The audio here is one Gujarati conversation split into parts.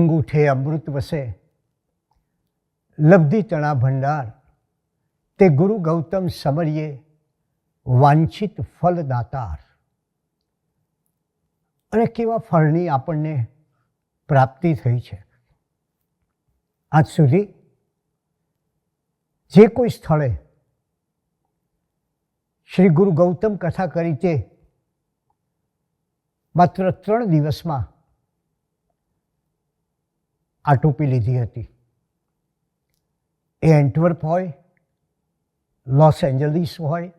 અંગૂઠે અમૃત વસે. લબ્ધિ તણા ભંડાર, તે ગુરુ ગૌતમ સમરીએ વાંછિત ફલદાતાર અને કેવા ફળની આપણને પ્રાપ્તિ થઈ છે. આજ સુધી જે કોઈ સ્થળે શ્રી ગુરુ ગૌતમ કથા કરી તે માત્ર ત્રણ દિવસમાં આટોપી લીધી હતી. એ એન્ટવર્પ હોય, લોસ એન્જલિસ હોય,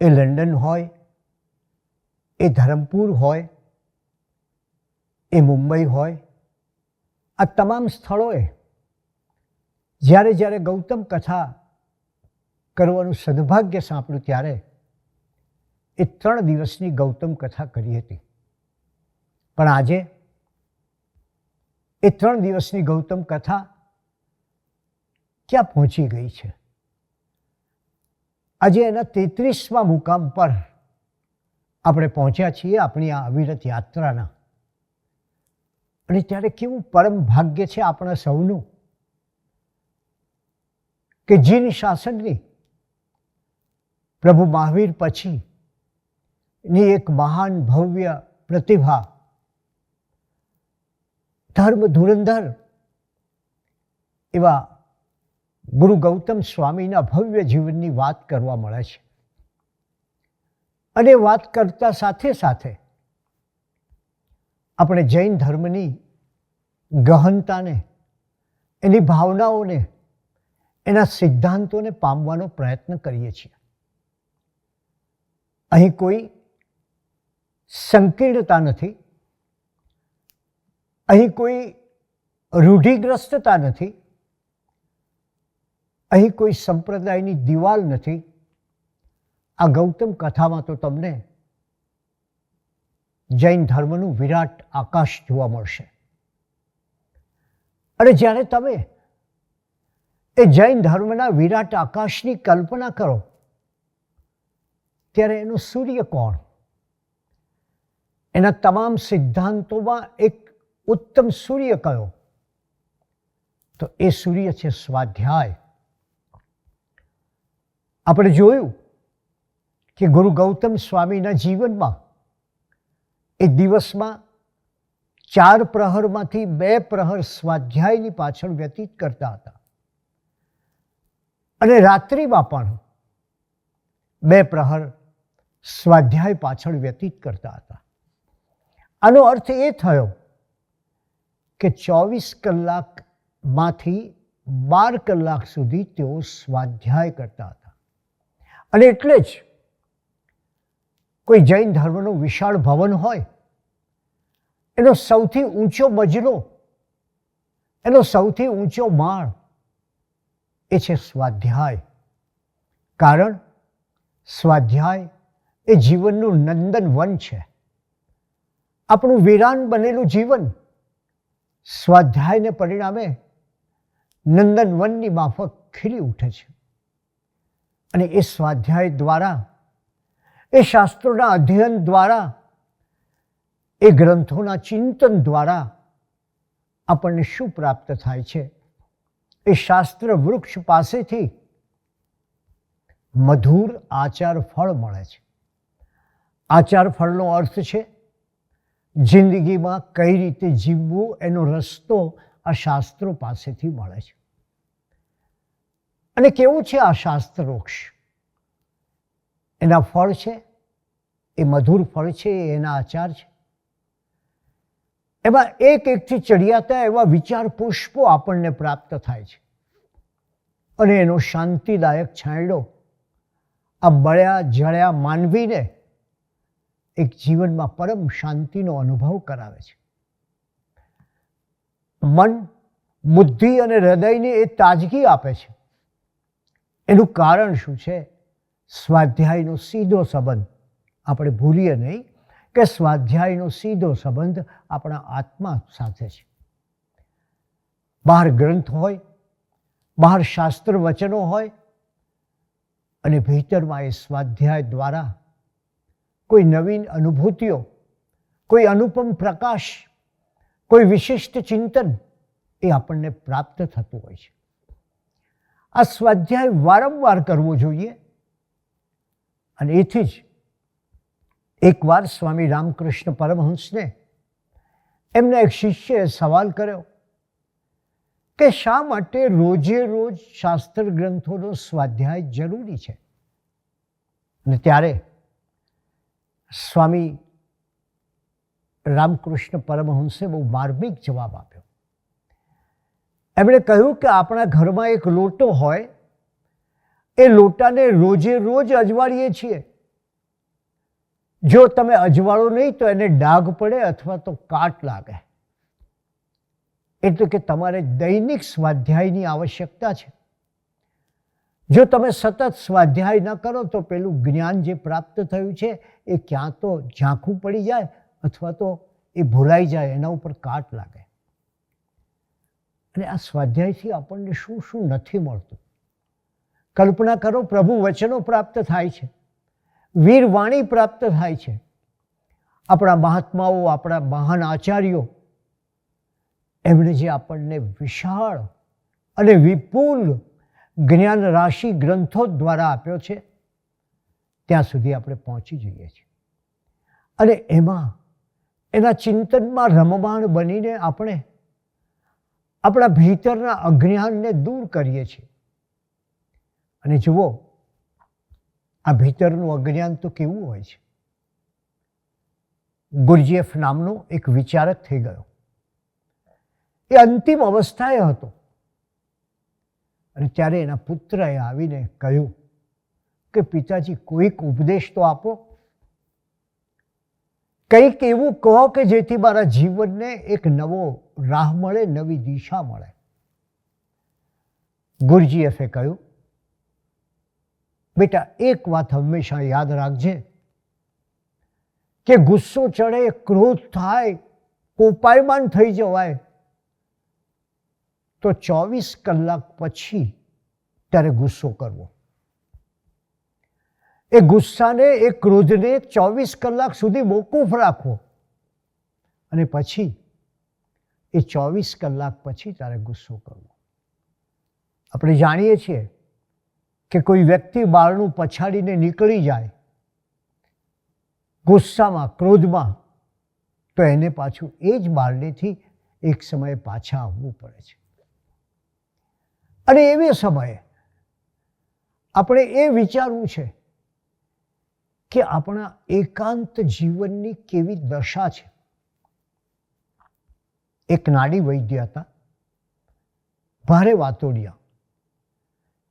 એ લંડન હોય, એ ધરમપુર હોય, એ મુંબઈ હોય, આ તમામ સ્થળોએ જ્યારે જ્યારે ગૌતમ કથા કરવાનું સદભાગ્ય સાંપડ્યું ત્યારે એ ત્રણ દિવસની ગૌતમ કથા કરી હતી. પણ આજે એ ત્રણ દિવસની ગૌતમ કથા ક્યાં પહોંચી ગઈ છે? આજે એના તેત્રીસમાં મુકામ પર આપણે પહોંચ્યા છીએ આપણી આ અવિરત યાત્રાના. અને ત્યારે કેવું પરમ ભાગ્ય છે આપણા સૌનું કે જીન શાસનની પ્રભુ મહાવીર પછી ની એક મહાન ભવ્ય પ્રતિભા ધર્મ ધુરંધર. એવા ગુરુ ગૌતમ સ્વામીના ભવ્ય જીવનની વાત કરવા મળે છે. અને વાત કરતા સાથે સાથે આપણે જૈન ધર્મની ગહનતાને, એની ભાવનાઓને, એના સિદ્ધાંતોને પામવાનો પ્રયત્ન કરીએ છીએ. અહીં કોઈ સંકીર્ણતા નથી. અહીં કોઈ રૂઢિગ્રસ્તતા નથી. અહીં કોઈ સંપ્રદાયની દિવાલ નથી. આ ગૌતમ કથામાં તો તમને જૈન ધર્મનું વિરાટ આકાશ જોવા મળશે. અને જ્યારે તમે એ જૈન ધર્મના વિરાટ આકાશની કલ્પના કરો, ત્યારે એનું સૂર્ય કોણ? એના તમામ સિદ્ધાંતોમાં એક ઉત્તમ સૂર્ય કયો? તો એ સૂર્ય છે સ્વાધ્યાય. આપણે જોયું કે ગુરુ ગૌતમ સ્વામીના જીવનમાં એ દિવસમાં ચાર પ્રહરમાંથી બે પ્રહર સ્વાધ્યાયની પાછળ વ્યતીત કરતા હતા. અને રાત્રિમાં પણ બે પ્રહર સ્વાધ્યાય પાછળ વ્યતીત કરતા હતા. આનો અર્થ એ થયો કે ચોવીસ કલાકમાંથી બાર કલાક સુધી તેઓ સ્વાધ્યાય કરતા હતા. અને એટલે જ કોઈ જૈન ધર્મનું વિશાળ ભવન હોય, એનો સૌથી ઊંચો મજલો એનો સૌથી ઊંચો માળ, એ છે સ્વાધ્યાય. કારણ સ્વાધ્યાય એ જીવનનું નંદન વન છે. આપણું વિરાન બનેલું જીવન સ્વાધ્યાયને પરિણામે નંદન વનની માફક ખીલી ઉઠે છે. અને એ સ્વાધ્યાય દ્વારા, એ શાસ્ત્રોના અધ્યયન દ્વારા, એ ગ્રંથોના ચિંતન દ્વારા આપણને શું પ્રાપ્ત થાય છે? એ શાસ્ત્ર વૃક્ષ પાસેથી મધુર આચાર ફળ મળે છે. આચાર ફળનો અર્થ છે જિંદગીમાં કઈ રીતે જીવવું એનો રસ્તો આ શાસ્ત્રો પાસેથી મળે છે. અને કેવું છે આ શાસ્ત્ર વૃક્ષ એના ફળ છે? એ મધુર ફળ છે? એના આચાર છે? એમાં એક એકથી ચડિયાતા એવા વિચાર પુષ્પો આપણને પ્રાપ્ત થાય છે. અને એનો શાંતિદાયક છાંયડો આ બળ્યા, જળ્યા, માનવીને એક જીવનમાં પરમ શાંતિનો અનુભવ કરાવે છે. મન, બુદ્ધિ અને હૃદયને એ તાજગી આપે છે. એનું કારણ શું છે? સ્વાધ્યાયનો સીધો સંબંધ. આપણે ભૂલીએ નહીં કે સ્વાધ્યાયનો સીધો સંબંધ આપણા આત્મા સાથે છે. બહાર ગ્રંથ હોય, બહાર શાસ્ત્ર વચનો હોય, અને ભીતરમાં એ સ્વાધ્યાય દ્વારા કોઈ નવીન અનુભૂતિઓ, કોઈ અનુપમ પ્રકાશ, કોઈ વિશિષ્ટ ચિંતન એ આપણને પ્રાપ્ત થતું હોય છે. આ સ્વાધ્યાય વારંવાર કરવો જોઈએ અને એથી જ એકવાર સ્વામી રામકૃષ્ણ પરમહંસને એમના એક શિષ્યએ સવાલ કર્યો કે શા માટે રોજે રોજ શાસ્ત્ર ગ્રંથોનો સ્વાધ્યાય જરૂરી છે? અને ત્યારે સ્વામી રામકૃષ્ણ પરમહંસે બહુ માર્મિક જવાબ આપ્યો. એમણે કહ્યું કે આપણા ઘરમાં એક લોટો હોય, એ લોટાને રોજે રોજ અજવાળીએ છીએ. જો તમે અજવાળો નહીં તો એને ડાઘ પડે અથવા તો કાટ લાગે. એટલે કે તમારે દૈનિક સ્વાધ્યાયની આવશ્યકતા છે. જો તમે સતત સ્વાધ્યાય ન કરો, તો પેલું જ્ઞાન જે પ્રાપ્ત થયું છે, એ ક્યાં તો ઝાંખું પડી જાય અથવા તો એ ભૂલાઈ જાય, એના ઉપર કાટ લાગે. અને આ સ્વાધ્યાયથી આપણને શું શું નથી મળતું? કલ્પના કરો, પ્રભુ વચનો પ્રાપ્ત થાય છે વીરવાણી પ્રાપ્ત થાય છે. આપણા મહાત્માઓ, આપણા મહાન આચાર્યો, એમણે જે આપણને વિશાળ અને વિપુલ જ્ઞાન રાશિ ગ્રંથો દ્વારા આપ્યો છે. ત્યાં સુધી આપણે પહોંચી જઈએ છીએ. અને એમાં, એના ચિંતનમાં રમમાણ બનીને આપણે આપણા ભીતરના અજ્ઞાનને દૂર કરીએ છીએ. અને જુઓ, આ ભીતરનું અજ્ઞાન તો કેવું હોય છે? ગુરજીએફ નામનો એક વિચારક થઈ ગયો. એ અંતિમ અવસ્થાએ હતો. અને ત્યારે એના પુત્રએ આવીને કહ્યું કે, પિતાજી, કોઈક ઉપદેશ તો આપો. કંઈક એવું કહો કે જેથી મારા જીવનને એક નવો રાહ મળે, નવી દિશા મળે. ગુરજીએફે કહ્યું, બેટા, એક વાત હંમેશા યાદ રાખજે કે ગુસ્સો ચડે, ક્રોધ થાય, કોપાયમાન થઈ જવાય. તો ચોવીસ કલાક પછી ત્યારે ગુસ્સો કરવો. એ ગુસ્સાને, એ ક્રોધને ચોવીસ કલાક સુધી મોકૂફ રાખવો. અને પછી એ ચોવીસ કલાક પછી તારે ગુસ્સો કરવો. આપણે જાણીએ છીએ કે કોઈ વ્યક્તિ બારણું પછાડીને નીકળી જાય, ગુસ્સામાં, ક્રોધમાં, તો એને પાછું એ જ બારણેથી એક સમયે પાછા આવવું પડે છે. અને એવી સમયે આપણે એ વિચારવું છે કે આપણા એકાંત જીવનની કેવી દશા છે. એક નાડી વૈદ્ય હતા. ભારે વાતોડિયા.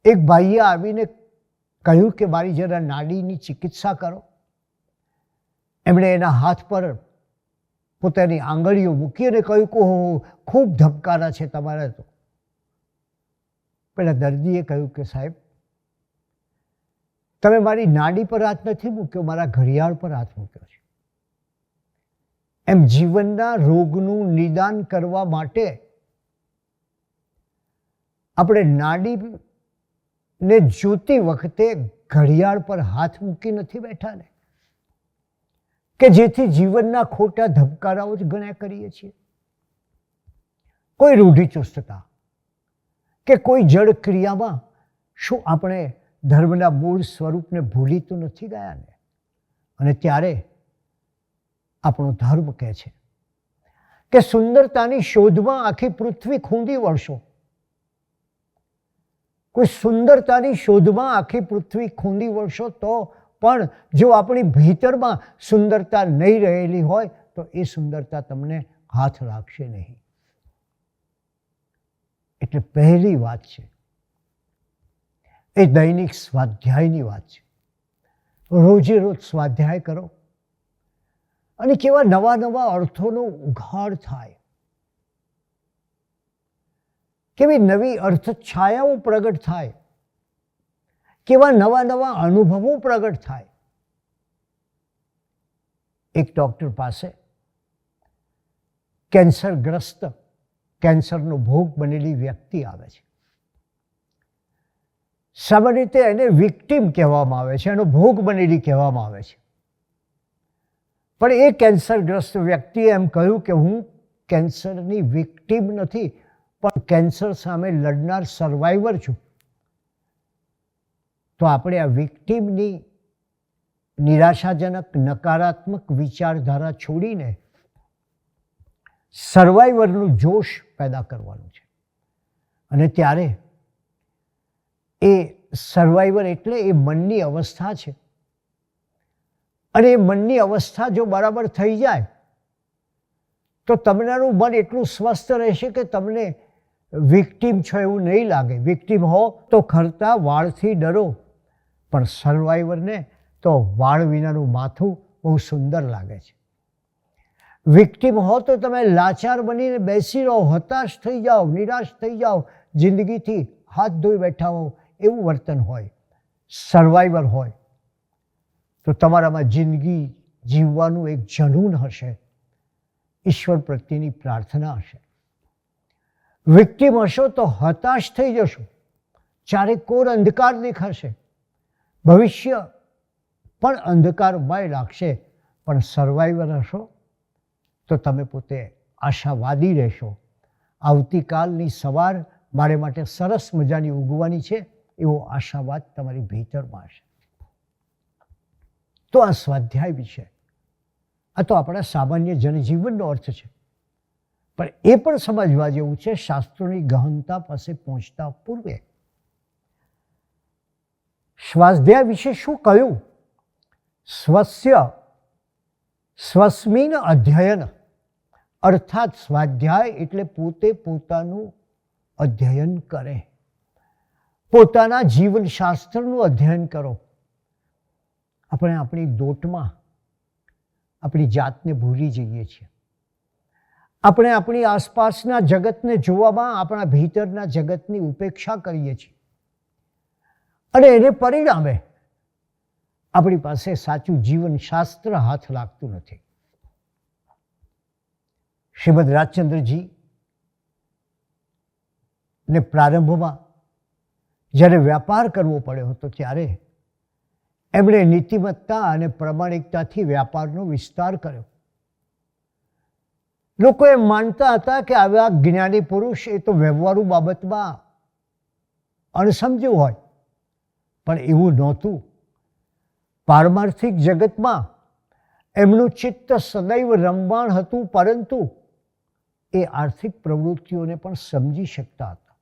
એક ભાઈએ આવીને કહ્યું કે મારી જરા નાડીની ચિકિત્સા કરો. એમણે એના હાથ પર પોતાની આંગળીઓ મૂકી અને કહ્યું કે ખૂબ ધબકારા છે તમારે તો. પેલા દર્દીએ કહ્યું કે, સાહેબ, તમે મારી નાડી પર હાથ નથી મૂક્યો, મારા ઘડિયાળ પર હાથ મૂક્યો છે. એમ જીવનના રોગનું નિદાન કરવા માટે આપણે નાડી ને જોતી વખતે ઘડિયાળ પર હાથ મૂકી નથી બેઠા ને કે જેથી જીવનના ખોટા ધબકારાઓ જ ગણ્યા કરીએ છીએ. કોઈ રૂઢિચુસ્તતા કે કોઈ જળ ક્રિયામાં શું આપણે ધર્મના મૂળ સ્વરૂપને ભૂલી તો નથી ગયા ને અને ત્યારે આપણો ધર્મ કહે છે કે સુંદરતાની શોધમાં આખી પૃથ્વી ખૂંદી વળશો. કોઈ સુંદરતાની શોધમાં આખી પૃથ્વી ખૂંદી વળશો તો પણ જો આપણી ભીતરમાં સુંદરતા નહીં રહેલી હોય તો એ સુંદરતા તમને હાથ લાગશે નહીં. એટલે પહેલી વાત છે. એ દૈનિક સ્વાધ્યાયની વાત છે. રોજે રોજ સ્વાધ્યાય કરો. અને કેવા નવા નવા અર્થોનો ઉઘાડ થાય. કેવી નવી અર્થ છાયાઓ પ્રગટ થાય. કેવા નવા નવા અનુભવો પ્રગટ થાય. એક ડૉક્ટર પાસે કેન્સરગ્રસ્ત કેન્સરનો ભોગ બનેલી વ્યક્તિ આવે છે. સામાન્ય રીતે એને વિક્ટીમ કહેવામાં આવે છે, એનો ભોગ બનેલી કહેવામાં આવે છે. પણ એ કેન્સરગ્રસ્ત વ્યક્તિએ એમ કહ્યું કે હું કેન્સરની વિક્ટીમ નથી, પણ કેન્સર સામે લડનાર સર્વાઈવર છું. તો આપણે આ વિક્ટીમની નિરાશાજનક, નકારાત્મક વિચારધારા છોડીને સર્વાઈવરનું જોશ પેદા કરવાનું છે. અને ત્યારે એ સર્વાઈવર એટલે એ મનની અવસ્થા છે. અને એ મનની અવસ્થા જો બરાબર થઈ જાય, તો તમારું મન એટલું સ્વસ્થ રહેશે કે તમને વિક્ટીમ છો એવું નહીં લાગે. વિક્ટીમ હો તો ખરતા વાળથી ડરો, પણ સર્વાઈવરને તો વાળ વિનાનું માથું બહુ સુંદર લાગે છે. વિક્ટીમ હો તો તમે લાચાર બનીને બેસી રહો, હતાશ થઈ જાઓ, નિરાશ થઈ જાઓ, જિંદગીથી હાથ ધોઈ બેઠા હો એવું વર્તન હોય સર્વાઈવર હોય. તો તમારામાં જિંદગી જીવવાનું એક જનૂન હશે. ઈશ્વર પ્રત્યેની પ્રાર્થના હશે. વિક્ટિમ હશો તો હતાશ થઈ જશો. ચારે કોર અંધકાર દેખાશે. ભવિષ્ય પણ અંધકારમય લાગશે, પણ સર્વાઈવર હશો તો તમે પોતે આશાવાદી રહેશો. આવતીકાલની સવાર મારે માટે સરસ મજાની ઉગવાની છે એવો આશાવાદ તમારી ભીતરમાં હશે. તો આ સ્વાધ્યાય વિશે. આ તો આપણા સામાન્ય જનજીવનનો અર્થ છે. પણ એ પણ સમજવા જેવું છે શાસ્ત્રોની ગહનતા પાસે પહોંચતા પૂર્વે. સ્વાધ્યાય વિશે શું કહ્યું? સ્વસ્ય સ્વસ્મિન અધ્યયન. અર્થાત સ્વાધ્યાય એટલે પોતે પોતાનું અધ્યયન કરે. પોતાના જીવનશાસ્ત્રનું અધ્યયન કરો. આપણે આપણી દોટમાં આપણી જાતને ભૂલી જઈએ છીએ. આપણે આપણી આસપાસના જગતને જોવામાં આપણા ભીતરના જગતની ઉપેક્ષા કરીએ છીએ. અને એને પરિણામે આપણી પાસે સાચું જીવનશાસ્ત્ર હાથ લાગતું નથી. શ્રીમદ રાજચંદ્રજી ને પ્રારંભમાં જ્યારે વ્યાપાર કરવો પડ્યો હતો ત્યારે એમણે નીતિમત્તા અને પ્રમાણિકતાથી વ્યાપારનો વિસ્તાર કર્યો. લોકો એમ માનતા હતા કે આવા જ્ઞાની પુરુષ એ તો વ્યવહારુ બાબતમાં અણસમજુ હોય, પણ એવું નહોતું. પારમાર્થિક જગતમાં એમનું ચિત્ત સદૈવ રમવાણ હતું, પરંતુ એ આર્થિક પ્રવૃત્તિઓને પણ સમજી શકતા હતા.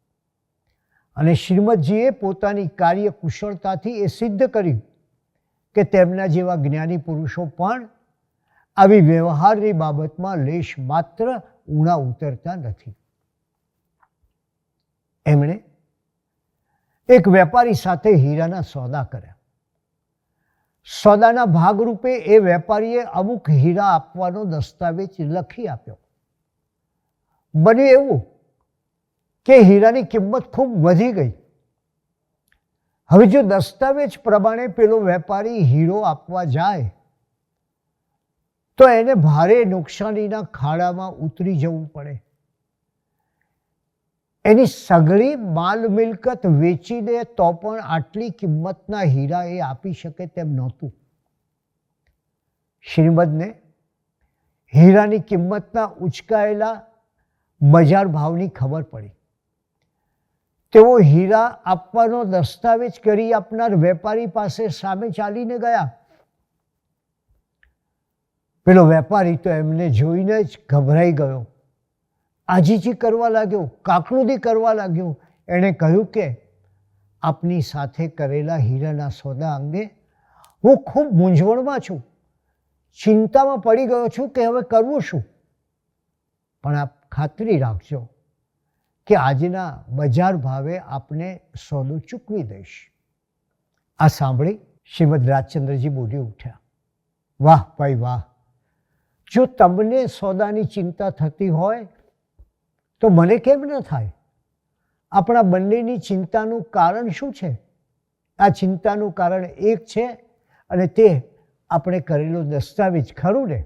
અને શ્રીમદજીએ પોતાની કાર્ય કુશળતાથી એ સિદ્ધ કર્યું કે તેમના જેવા જ્ઞાની પુરુષો પણ આવી વ્યવહારની બાબતમાં લેશ માત્ર ઊણા ઉતરતા નથી. એમણે એક વેપારી સાથે હીરાના સોદા કર્યા. સોદાના ભાગરૂપે એ વેપારીએ અમુક હીરા આપવાનો દસ્તાવેજ લખી આપ્યો. બન્યું એવું કે હીરાની કિંમત ખૂબ વધી ગઈ. હવે જો દસ્તાવેજ પ્રમાણે પેલો વેપારી હીરો આપવા જાય, તો એને ભારે નુકસાનીના ખાડામાં ઉતરી જવું પડે. એની સગળી માલ મિલકત વેચી દે તો પણ આટલી કિંમતના હીરા એ આપી શકે તેમ નહોતું. શ્રીમદને હીરાની કિંમતના ઉચકાયેલા બજાર ભાવની ખબર પડી. તેઓ હીરા આપવાનો દસ્તાવેજ કરી આપનાર વેપારી પાસે સામે ચાલીને ગયા. પેલો વેપારી તો એમને જોઈને જ ગભરાઈ ગયો. આજીજી કરવા લાગ્યો, કાકડુદી કરવા લાગ્યો. એણે કહ્યું કે, આપની સાથે કરેલા હીરાના સોદા અંગે હું ખૂબ મૂંઝવણમાં છું. ચિંતામાં પડી ગયો છું કે હવે કરવું શું? પણ આપ ખાતરી રાખજો કે આજના બજાર ભાવે આપને સોનું ચૂકવી દઈશ. આ સાંભળી શ્રીમદ રાજચંદ્રજી બોલી ઉઠ્યા. વાહ ભાઈ વાહ! જો તમને સોદાની ચિંતા થતી હોય, તો મને કેમ ન થાય? આપણા બંનેની ચિંતાનું કારણ શું છે? આ ચિંતાનું કારણ એક છે અને તે આપણે કરેલો દસ્તાવેજ ખરું ને?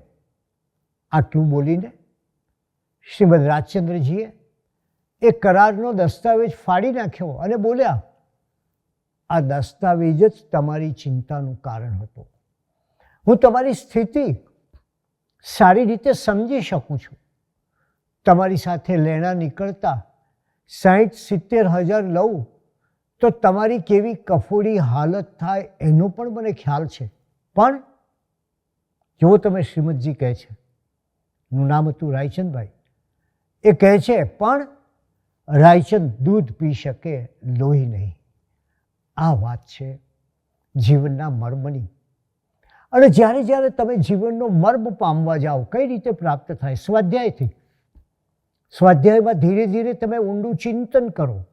આટલું બોલીને શ્રીમદ રાજચંદ્રજીએ એ કરારનો દસ્તાવેજ ફાડી નાખ્યો અને બોલ્યા, આ દસ્તાવેજ જ તમારી ચિંતાનું કારણ હતું. હું તમારી સ્થિતિ સારી રીતે સમજી શકું છું. તમારી સાથે લેણા નીકળતા સાહીઠ સિત્તેર હજાર લઉં તો તમારી કેવી કફોડી હાલત થાય એનો પણ મને ખ્યાલ છે. પણ જો તમે શ્રીમદજી કહે છે. નું નામ હતું રાયચંદભાઈ. એ કહે છે, પણ રાયચંદ દૂધ પી શકે, લોહી નહીં. આ વાત છે જીવનના મર્મની. અને જ્યારે જ્યારે તમે જીવનનો મર્મ પામવા જાઓ, કઈ રીતે પ્રાપ્ત થાય? સ્વાધ્યાયથી. સ્વાધ્યાયમાં ધીરે ધીરે તમે ઊંડું ચિંતન કરો.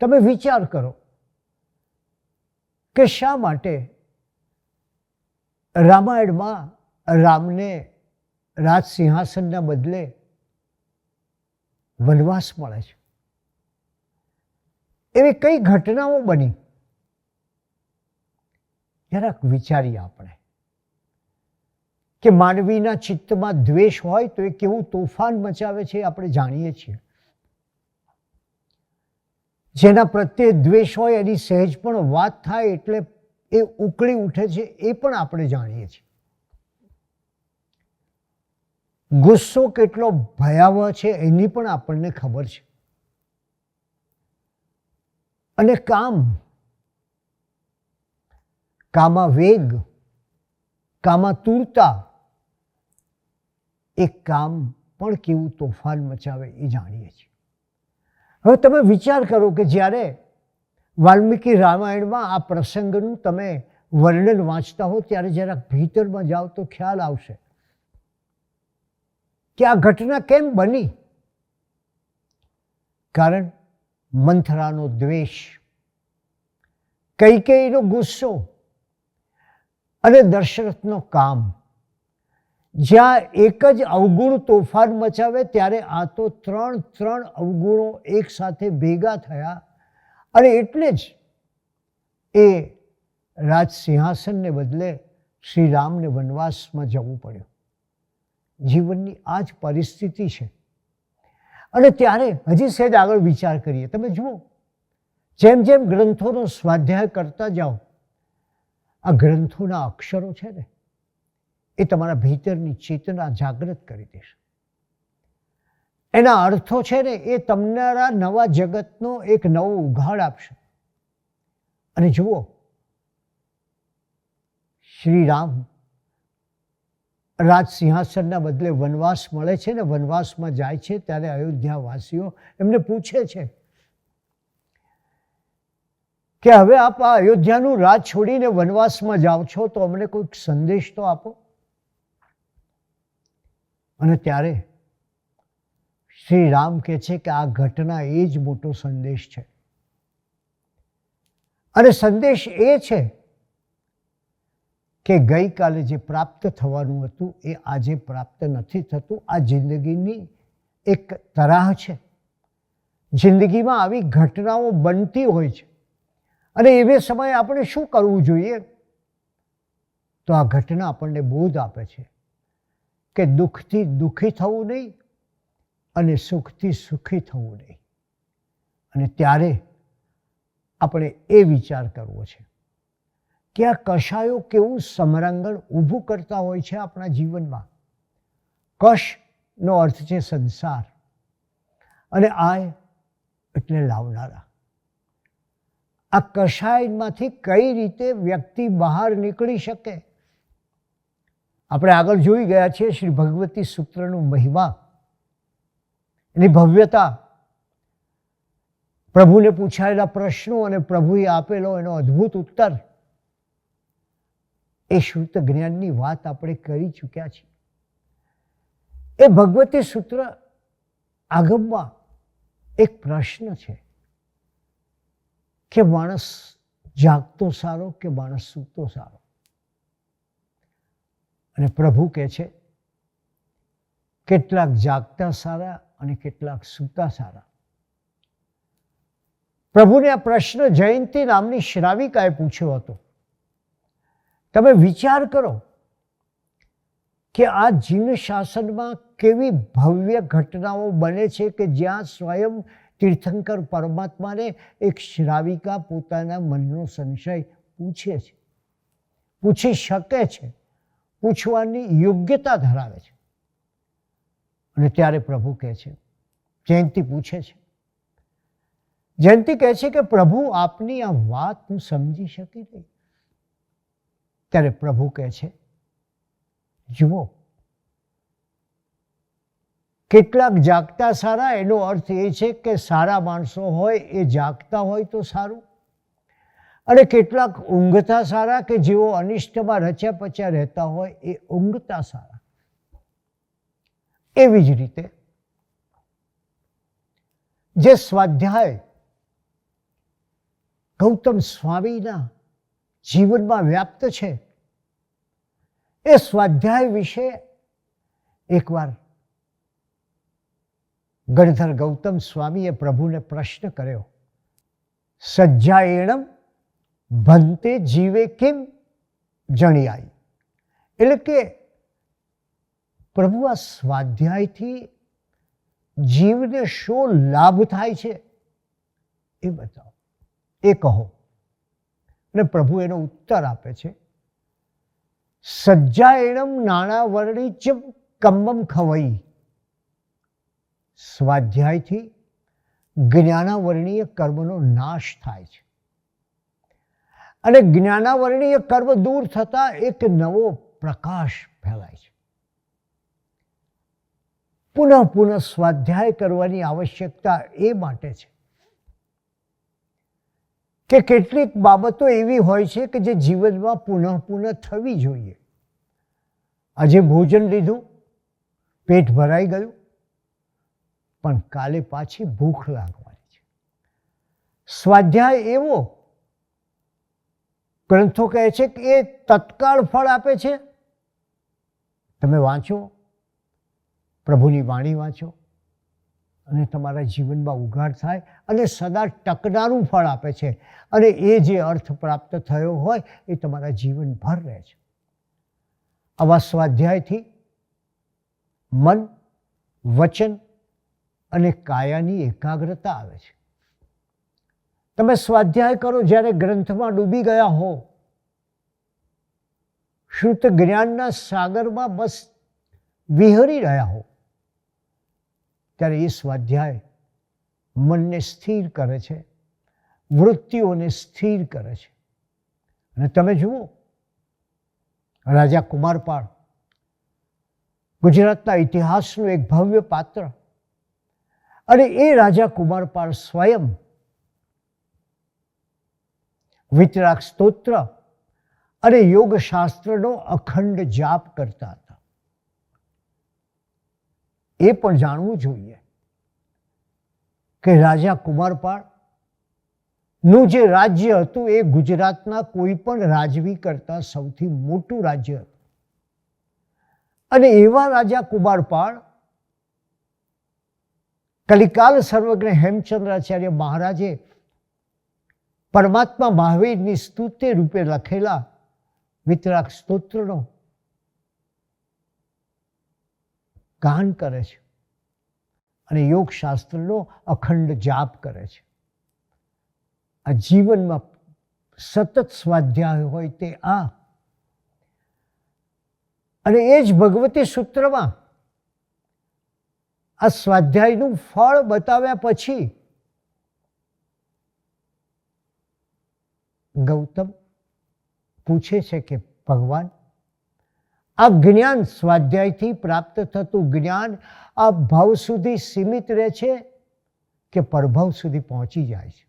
તમે વિચાર કરો કે શા માટે રામાયણમાં રામને રાજ સિંહાસનના બદલે વનવાસ મળે છે. એવી કઈ ઘટનાઓ બની? જરાક વિચારીએ આપણે. કે માનવીના ચિત્તમાં દ્વેષ હોય તો એ કેવું તોફાન મચાવે છે આપણે જાણીએ છીએ. જેના પ્રત્યે દ્વેષ હોય એની સહેજ પણ વાત થાય એટલે એ ઉકળી ઉઠે છે એ પણ આપણે જાણીએ છીએ. ગુસ્સો કેટલો ભયાવહ છે એની પણ આપણને ખબર છે. અને કામ, કામાં વેગ, કામાં તુરતા, એ કામ પણ કેવું તોફાન મચાવે એ જાણીએ છીએ. હવે તમે વિચાર કરો કે જ્યારે વાલ્મીકી રામાયણમાં આ પ્રસંગનું તમે વર્ણન વાંચતા હો, ત્યારે જરાક ભીતરમાં જાઓ તો ખ્યાલ આવશે. કે આ ઘટના કેમ બની? કારણ મંથરાનો દ્વેષ, કૈકેયીનો ગુસ્સો અને દશરથનો કામ. જ્યાં એક જ અવગુણ તોફાન મચાવે ત્યારે આ તો ત્રણ ત્રણ અવગુણો એક સાથે ભેગા થયા અને એટલે જ એ રાજ સિંહાસનને બદલે શ્રી રામને વનવાસમાં જવું પડ્યું. જીવનની આ જ પરિસ્થિતિ છે. અને ત્યારે હજી સહેજ આગળ વિચાર કરીએ. તમે જુઓ, જેમ જેમ ગ્રંથોનો સ્વાધ્યાય કરતા જાઓ, આ ગ્રંથોના અક્ષરો છે ને, એ તમારા ભીતરની ચેતના જાગૃત કરી દેશે. એના અર્થો છે ને, એ તમારા નવા જગતનો એક નવો ઉઘાડ આપશે. અને જુઓ શ્રી રામ રાજ સિંહાસનના બદલે વનવાસ મળે છે ને વનવાસમાં જાય છે ત્યારે અયોધ્યાવાસીઓ એમને પૂછે છે કે હવે આપ આ અયોધ્યાનું રાજ છોડીને વનવાસમાં જાઓ છો તો અમને કોઈક સંદેશ તો આપો. અને ત્યારે શ્રી રામ કહે છે કે આ ઘટના એ જ મોટો સંદેશ છે. અને સંદેશ એ છે કે ગઈકાલે જે પ્રાપ્ત થવાનું હતું એ આજે પ્રાપ્ત નથી થતું. આ જિંદગીની એક તરાહ છે. જિંદગીમાં આવી ઘટનાઓ બનતી હોય છે. અને એવે સમયે આપણે શું કરવું જોઈએ? તો આ ઘટના આપણને બોધ આપે છે કે દુઃખથી દુઃખી થવું નહીં અને સુખથી સુખી થવું નહીં. અને ત્યારે આપણે એ વિચાર કરવો છે. કે આ કશાયો કેવું સમરાંગણ ઊભું કરતા હોય છે આપણા જીવનમાં? કશનો અર્થ છે સંસાર. અને આય એટલે લાવનારા. આ કષાયમાંથી કઈ રીતે વ્યક્તિ બહાર નીકળી શકે? આપણે આગળ જોઈ ગયા છીએ શ્રી ભગવતી સૂત્રનું મહિમા. એની ભવ્યતા. પ્રભુને પૂછાયેલા પ્રશ્નો અને પ્રભુએ આપેલો એનો અદ્ભુત ઉત્તર. એ શુદ્ધ જ્ઞાનની વાત આપણે કરી ચૂક્યા છીએ. એ ભગવતી સૂત્ર આગમમાં એક પ્રશ્ન છે કે માણસ જાગતો સારો કે માણસ સૂતો સારો? અને પ્રભુ કહે છે, કેટલાક જાગતા સારા અને કેટલાક સૂતા સારા. પ્રભુને આ પ્રશ્ન જયંતી નામની શ્રાવિકાએ પૂછ્યો હતો. તમે વિચાર કરો કે આ જીન શાસનમાં કેવી ભવ્ય ઘટનાઓ બને છે કે જ્યાં સ્વયં તીર્થંકર પરમાત્માને એક શ્રાવિકા પોતાના મનનો સંશય પૂછે છે, પૂછી શકે છે, પૂછવાની યોગ્યતા ધરાવે છે. અને ત્યારે પ્રભુ કહે છે, જયંતિ પૂછે છે. જયંતિ કહે છે કે પ્રભુ આપની આ વાત હું સમજી શકી નહીં. ત્યારે પ્રભુ કહે છે, જુઓ, કેટલાક જાગતા સારા, એનો અર્થ એ છે કે સારા માણસો હોય, એ જાગતા હોય તો સારું. અને કેટલાક ઊંઘતા સારા કે જેઓ અનિષ્ટમાં રચ્યા પચ્યા રહેતા હોય, એ ઊંઘતા સારા. એવી જ રીતે, જે સ્વાધ્યાય ગૌતમ સ્વામીના જીવનમાં વ્યાપ્ત છે. એ સ્વાધ્યાય વિશે એકવાર ગણધર ગૌતમ સ્વામીએ પ્રભુને પ્રશ્ન કર્યો, સજ્જાયણમ ભંતે જીવે કેમ જણિયાઈ એટલે કે પ્રભુ આ સ્વાધ્યાયથી જીવને શો લાભ થાય છે એ બતાવો. એ કહો. અને પ્રભુ એનો ઉત્તર આપે છે. સજ્જાએણમ નાણા વર્ણી ચ કમ્મમ ખવઈ. સ્વાધ્યાયથી જ્ઞાનાવર્ણીય કર્મનો નાશ થાય છે. અને જ્ઞાનાવર્ણીય કર્મ દૂર થતા એક નવો પ્રકાશ ફેલાય છે. પુનઃ પુનઃ સ્વાધ્યાય કરવાની આવશ્યકતા એ માટે છે. કે કેટલીક બાબતો એવી હોય છે કે જે જીવનમાં પુનઃ પુનઃ થવી જોઈએ. આજે ભોજન લીધું, પેટ ભરાઈ ગયું, પણ કાલે પાછી ભૂખ લાગવાની છે. સ્વાધ્યાય એવો, ગ્રંથો કહે છે કે એ તત્કાળ ફળ આપે છે. તમે વાંચો, પ્રભુની વાણી વાંચો અને તમારા જીવનમાં ઉઘાડ થાય અને સદા ટકનારું ફળ આપે છે. અને એ જે અર્થ પ્રાપ્ત થયો હોય એ તમારા જીવનભર રહે છે. આવા સ્વાધ્યાયથી મન, વચન અને કાયાની એકાગ્રતા આવે છે. તમે સ્વાધ્યાય કરો જ્યારે ગ્રંથમાં ડૂબી ગયા હો. શુદ્ધ જ્ઞાનના સાગરમાં બસ વિહરી રહ્યા હો. ત્યારે એ સ્વાધ્યાય મનને સ્થિર કરે છે, વૃત્તિઓને સ્થિર કરે છે. અને તમે જુઓ, રાજા કુમારપાળ ગુજરાતના ઇતિહાસનું એક ભવ્ય પાત્ર. અને એ રાજા કુમારપાળ સ્વયં વિતરાગ સ્તોત્ર અને યોગશાસ્ત્રનો અખંડ જાપ કરતા હતા. એ પણ જાણવું જોઈએ કે રાજા કુમારપાળનું જે રાજ્ય હતું એ ગુજરાતના કોઈ પણ રાજવી કરતા સૌથી મોટું રાજ્ય હતું. અને એવા રાજા કુમારપાળ કલિકાલ સર્વજ્ઞ હેમચંદ્રાચાર્ય મહારાજે પરમાત્મા મહાવીરની સ્તુતિ રૂપે લખેલા વિતરાક સ્તોત્રનો ગાન કરે છે. અને યોગશાસ્ત્રનો અખંડ જાપ કરે છે. આ જીવનમાં સતત સ્વાધ્યાય હોય તે આ. અને એ જ ભગવતી સૂત્રમાં આ સ્વાધ્યાયનું ફળ બતાવ્યા પછી ગૌતમ પૂછે છે કે ભગવાન આ જ્ઞાન સ્વાધ્યાયથી પ્રાપ્ત થતું જ્ઞાન આ ભાવ સુધી સીમિત રહે છે કે પરભાવ સુધી પહોંચી જાય છે?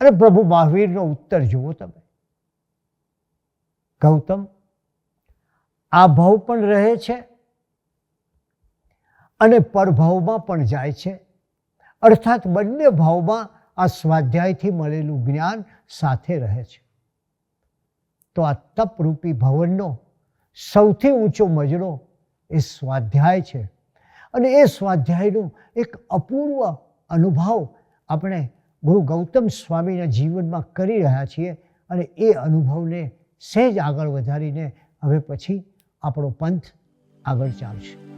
અને પ્રભુ મહાવીરનો ઉત્તર જુઓ તમે. ગૌતમ, આ ભાવ પણ રહે છે અને પરભાવમાં પણ જાય છે. અર્થાત બંને ભાવમાં આ સ્વાધ્યાયથી મળેલું જ્ઞાન સાથે રહે છે. તો આ તપરૂપી ભવનનો સૌથી ઊંચો મજરો એ સ્વાધ્યાય છે. અને એ સ્વાધ્યાયનો એક અપૂર્વ અનુભવ આપણે ગુરુ ગૌતમ સ્વામીના જીવનમાં કરી રહ્યા છીએ અને એ અનુભવને સહેજ આગળ વધારીને હવે પછી આપણો પંથ આગળ ચાલશે.